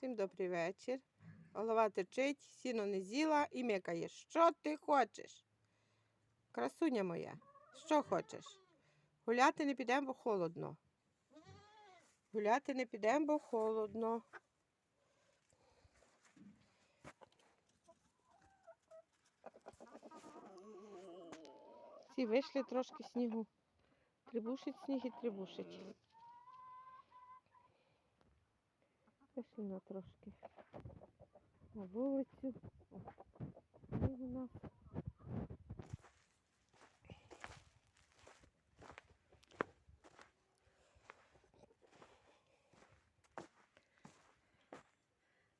Всім добрий вечір. Голова течить, сіно не з'їла і микає. Що ти хочеш? Красуня моя, що хочеш? Гуляти не підемо, бо холодно. Гуляти не підемо, бо холодно. Всі вийшли трошки снігу. Трибушить сніг і трибушить. Пішли на трошки на вулицю. О, у нас.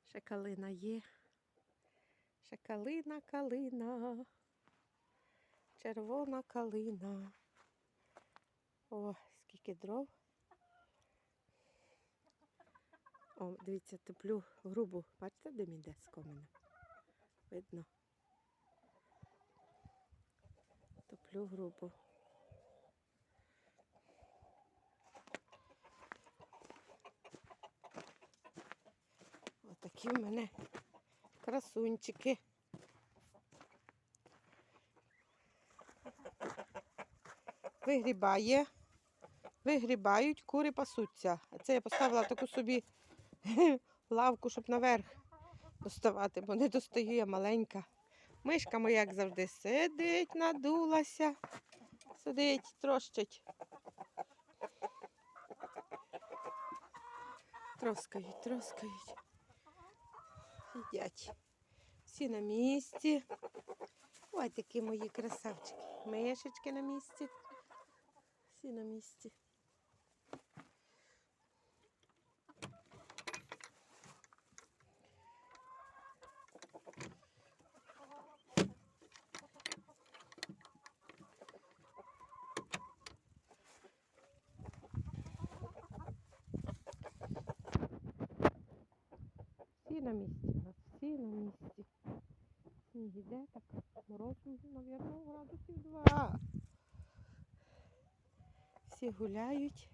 Ще калина є. Ще калина, калина. Червона калина. О, скільки дров. О, дивіться, топлю грубу. Бачите, де мій йде з комина? Видно. Топлю грубу. Отакі в мене красунчики. Вигрібає. Вигрібають, кури пасуться. А це я поставила таку собі лавку, щоб наверх доставати, бо не достаю я маленька. Мишка моя, як завжди, сидить, надулася, сидить, трощить. Троскають, троскають. Їдять. Всі на місці. Ой, такі мої красавчики. Мишечки на місці. Всі на місці. На місці у нас, всі на місці. Сніг іде, так мороз, мабуть, градусів два. Всі гуляють.